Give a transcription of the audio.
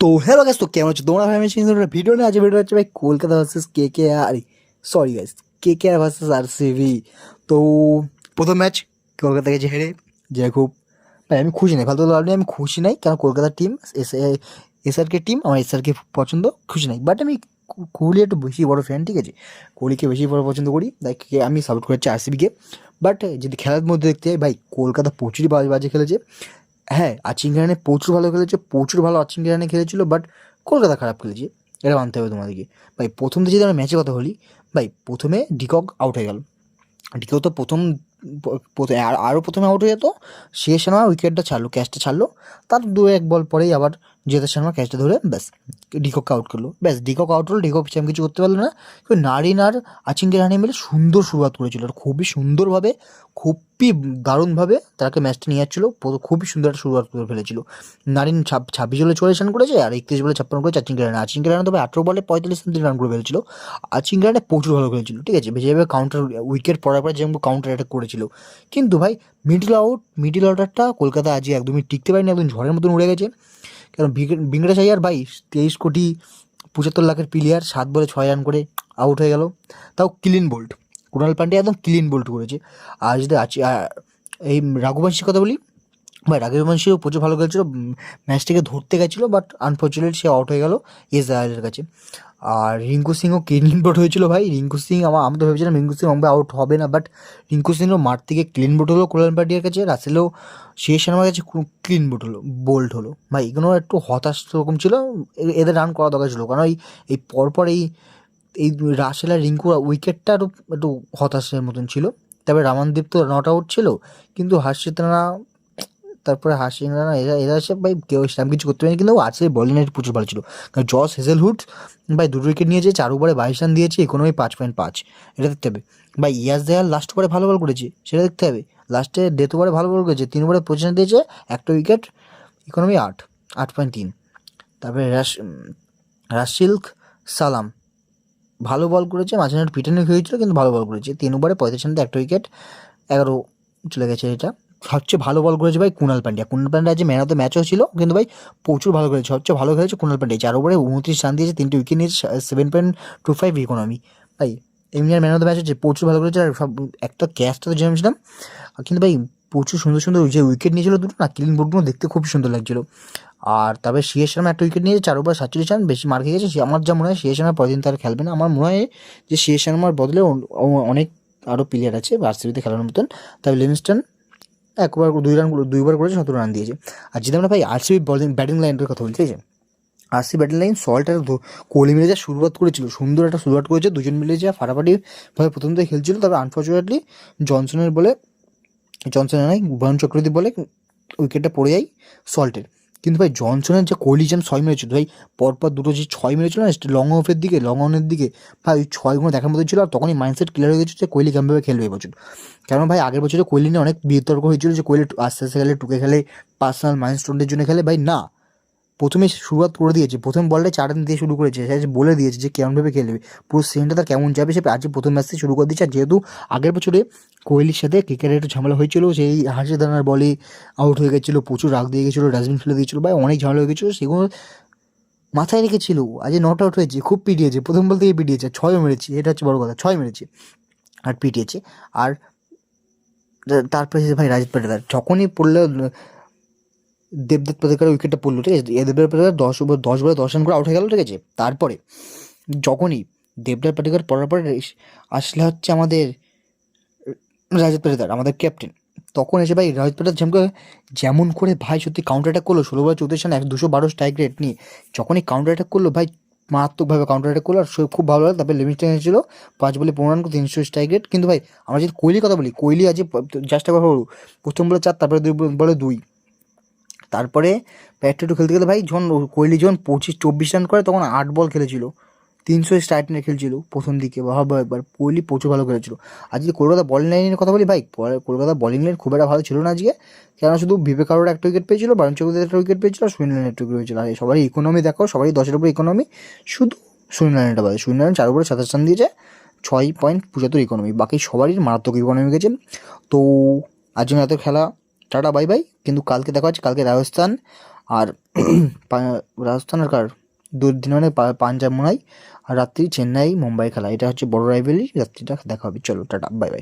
তো hello guys তো কেমন হচ্ছে তোমরা ভাই, আমি ভিডিও নিয়ে আজ ভিডিও হচ্ছে ভাই Kolkata versus K K R sorry guys K K R versus R C B প্রথম ম্যাচ কলকাতা গেছে হেরে। যে খুব ভাই, আমি খুশি নাই। ফালতু লাভ আমি খুশি নাই। কারণ কলকাতার টিম এস এসআরকে টিম আমার এসআরকে পছন্দ, খুশি নাই। বাট আমি কোহলি একটু বেশি বড় ফ্যান ঠিক আছে? কোহলিকে বেশি বড় পছন্দ করি। তাই আমি সাপোর্ট করেছি আরসিবিকে বাট যদি খেলার মধ্যে দেখতে হয় ভাই, কলকাতা প্রচুরই বাজে বাজে খেলেছে। হ্যাঁ আচিং রানে প্রচুর ভালো খেলেছে, প্রচুর ভালো আচিং রানে খেলেছিল বাট কলকাতা খারাপ খেলেছে। এটা মানতে হবে তোমাদেরকে। ভাই, প্রথম যদি আমরা ম্যাচের কথা বলি, ভাই, প্রথমে ডিকক আউট হয়ে গেল। ডিকক তো প্রথম আরও প্রথমে আউট হয়ে যেত। সে শর্মা উইকেটটা ছাড়লো ক্যাচটা ছাড়লো। তার দু এক বল পরেই আবার জেতা শর্মা ক্যাচটা ধরে, ব্যাস ডিকককে আউট করল। ব্যাস, ডিকক আউট হলো, ডিকক পিছনে কিছু করতে পারল না। নারিন আর আচিঙ্কে রানি মিলে সুন্দর শুরুয়াত করেছিল। আর খুবই সুন্দরভাবে, খুবই দারুণভাবে তাকে ম্যাচটা নিয়ে যাচ্ছিল। খুবই সুন্দর একটা শুরুয়াত করে ফেলেছিল। নারিন ছাব- ছাব্বিশ বলে চল্লিশ রান করেছে আর একত্রিশ বলে ছাপ্পান্ন করেছে আচিঙ্কে রান। আচিঙ্কে রান তবে আঠেরো বলে পঁয়তাল্লিশ রান রান করে ফেলেছিল। আচিঙ্কে রানে প্রচুর ভালো খেলেছিল, ঠিক আছে? যেভাবে কাউন্টার উইকেট পড়ার পর যেমন কাউন্টার অ্যাটাক করেছিল। কিন্তু ভাই মিডল আউট মিডল অর্ডারটা কলকাতা আজকে একদমই টিকতে পারেনি, একদম ঝড়ের মতন উড়ে গেছে। কারণ বিংরাজ আইয়ার ভাই, তেইশ কোটি পঁচাত্তর লাখের প্লেয়ার সাত বলে ছয় রান করে আউট হয়ে গেল। তাও ক্লিন বোল্ট কুণাল পান্ডে একদম ক্লিন বোল্ট করেছে। আর যদি এই রাঘুবংশীর কথা বলি, ভাই রাঘুবংশীও প্রচুর ভালো খেলছিল ম্যাচটিকে ধরতে গেছিল বাট আনফর্চুনেট সে আউট হয়ে গেল ইসরায়েলের কাছে। আর রিঙ্কু সিংও ক্লিন বোর্ড হয়েছিল ভাই? রিঙ্কু সিং আমার আমি তো ভেবেছিলাম রিঙ্কু সিং আমাকে আউট হবে না বাট রিঙ্কু সিংও মাঠ থেকে ক্লিন বোর্ড হলো কোলান পার্টিয়ার কাছে, রাসেলও শেষ আমার কাছে ক্লিন বোর্ড হলো বোল্ড হলো। ভাই, এগুলো একটু হতাশ রকম ছিল এদের রান করা দরকার ছিল, কারণ এই এই পরপর এই এই রাসেল আর রিঙ্কু উইকেটটা একটু একটু হতাশের মতন ছিল। তবে রামানদীপ তো নট আউট ছিল, কিন্তু হাসিত রানা তারপরে হাসিন রানা এরা এরা সব ভাই কেউ সেরকম কিছু করতে পারেনি, কিন্তু আছে বলিং এর প্রচুর ভালো ছিল। কারণ জস হেজেলহুড ভাই দুটো উইকেট নিয়েছে চার ওভারে বাইশ রান দিয়েছে ইকোনমি পাঁচ পয়েন্ট পাঁচ। এটা দেখতে হবে। ভাই ইয়াস দেয়াল লাস্ট ওভারে ভালো বল করেছে, সেটা দেখতে হবে। লাস্টে ডেথ ওভারে ভালো বল করেছে, তিন ওভারে পজিশন দিয়েছে, একটা উইকেট ইকোনমি আট আট পয়েন্ট তিন। তারপরে রাশ রাশিল্ক, সালাম। ভালো বল করেছে, মাঝে মাঝে পিটানো হয়েছিল, কিন্তু ভালো বল করেছে। তিন ওভারে পঁয়ত্রিশ রানতে একটা উইকেট এগারো চলে গেছে এটা। সবচেয়ে ভালো বল করেছে ভাই কুণাল পান্ডিয়া। কুণাল পান্ডিয়া যে ম্যান অফ দ্য ম্যাচও ছিল, কিন্তু ভাই প্রচুর ভালো খেলেছে, সবচেয়ে ভালো খেলেছে কুণাল পান্ডিয়া চার ওভারে উনত্রিশ রান দিয়েছে, তিনটি উইকেট নিয়েছে seven point two five economy ভাই, এমনি আর ম্যান অফ দ্য ম্যাচ হচ্ছে প্রচুর ভালো করেছে, আর সব একটা ক্যাচটা তো জেনেছিলাম কিন্তু ভাই প্রচুর সুন্দর সুন্দর যে উইকেট নিয়েছিল দুটো না ক্লিন বোর্ডগুলো দেখতে খুব সুন্দর লাগছিল। আর তবে সিএস শর্মা একটা উইকেট নিয়েছে, চার ওভার সাতচল্লিশ রান, বেশি মার খেয়ে গেছে আমার যা মনে হয় সিএস শর্মা পরের দিন তার খেলবে না। আমার মনে হয় যে সিএস শর্মার বদলে অন- অনেক আরও প্লেয়ার আছে আরসিবিতে খেলার মতন। তবে লিভিংস্টন একবার দুই রান দুইবার করেছে, সতেরো রান দিয়েছে। আর যদি আমরা ভাই আরসিবি বলিং ব্যাটিং লাইনের কথা বলছি, ঠিক আছে? আরসি ব্যাটিং লাইন সল্ট আর কোহলি মিলে যা শুরুয়াত করেছিল, সুন্দর একটা শুরুয়াত করেছে, দুজন মিলে যা ফাটাফাটি ভাবে প্রথম থেকে খেলছিল, তবে আনফর্চুনেটলি জনসনের বলে জনসনের নয় বয়ন চক্রবর্তী বলে উইকেটটা পড়ে যায় সল্টের কিন্তু ভাই জনসনের যে কোহলি জাম ছয় মেরেছিল ভাই পরপর দুটো যে ছয় মেরেছিল না লং অফের দিকে লং অনের দিকে, ভাই ওই ছয়গুলো দেখার মতো ছিল আর তখনই মাইন্ডসেট ক্লিয়ার হয়ে গেছে যে কোহলি কেমনভাবে খেলবে এবছর কারণ ভাই আগের বছরে কোহলি নিয়ে অনেক বিতর্ক হয়েছিল যে কোহলি আস্তে আস্তে খেলে, টুকে খেলে পার্সোনাল মাইন্ড মাইন্ডস্টোনের জন্য খেলে, ভাই না। প্রথমে শুরুয়াত করে দিয়েছে, প্রথম বলটা চার রান দিয়ে শুরু করেছে, সে বলে দিয়েছে যে কেমনভাবে খেলবে। পুরো সেন্টটা তার কেমন যাবে, সে আজকে প্রথম ম্যাচ থেকে শুরু করে দিয়েছে। আর যেহেতু আগের বছরে কোহলির সাথে ক্রিকেটের একটু ঝামেলা হয়েছিল, সেই হাসি দানার বলে আউট হয়ে গেছিল, প্রচুর রাগ দিয়ে গেছিল ডাস্টবিন ফেলে দিয়েছিলো, বা অনেক ঝামেলা হয়ে গেছিল, সেগুলো মাথায় রেখেছিল। আজ নট আউট হয়েছে, খুব পিটিয়েছে, প্রথম বল থেকে পিটিয়েছে ছয়ও মেরেছে, এটা হচ্ছে বড় কথা ছয় মেরেছে, আর পিটিয়েছে। আর তারপরে ভাই রাজত পাটিদার, যখনই পড়ল দেবদত্ত পাতিকার উইকেটটা পড়ল, ঠিক আছে? এ দেবদত্ত পাতিকার দশ ওভার, দশ বলে দশ রান করে আউট হয়ে গেল, ঠিক আছে? তারপরে যখনই দেবদত্ত পাটিকার পড়ার পরে আসলে হচ্ছে আমাদের রাজত পাটিদার আমাদের ক্যাপ্টেন তখন এসে ভাই রাজত পাটিদার যেমন যেমন করে ভাই সত্যি কাউন্টার অ্যাটাক করল, ষোলো বলে চৌত্রিশ রান, এক দুশো বারো স্ট্রাইক রেট নিয়ে। যখনই কাউন্টার অ্যাটাক করল, ভাই মারাত্মকভাবে কাউন্টার অ্যাটাক করল, আর খুব ভালো লাগল তারপরে লিমিটটা এসেছিল পাঁচ বলে পনেরো রান তিনশো স্ট্রাইক রেট কিন্তু ভাই আমরা যদি কোহলির কথা বলি, কোহলি আজ জাস্ট একবার প্রথম বলে চার, তারপরে দুই বলে দুই। তারপরে একটু খেলতে গেলে ভাই যখন কোহলি যখন পঁচিশ চব্বিশ রান করে তখন আট বল খেলেছিল। তিনশো স্ট্রাইক নিয়ে খেলছিল প্রথম দিকে। ভাবো একবার কোহলি প্রচুর ভালো খেলেছিল। আর যদি কলকাতা বলিং লাইনের কথা বলি ভাই কলকাতা বলিং লাইন খুব একটা ভালো ছিল না আজকে। কেন শুধু বিবেক আরোর একটা উইকেট পেয়েছিল, বারণ চৌধুরী একটা উইকেট পেয়েছিল আর সুনীল একটা উইকেট পেয়েছিল। আর সবারই ইকোনমি দেখো, সবারই দশের উপরে ইকোনমি শুধু সুনীল নারায়ণটা বাদে, সুনীল নারায়ণ চার উপরে সাতাশ রান দিয়েছে, ছয় পয়েন্ট পঁচাত্তর ইকোনমি বাকি সবারই মারাত্মক ইকোনমি গেছে। তো আজ এত খেলা টাটা, বাই বাই। কিন্তু কালকে দেখা হচ্ছে, কালকে রাজস্থান। আর রাজস্থান আর কার? দুদিন মানে পাঞ্জাব মনে হয় আর রাত্রি চেন্নাই মুম্বাই খেলা। এটা হচ্ছে বড় রাইভেলি রাত্রিটা দেখা হবে। চলো, টাটা, বাই বাই।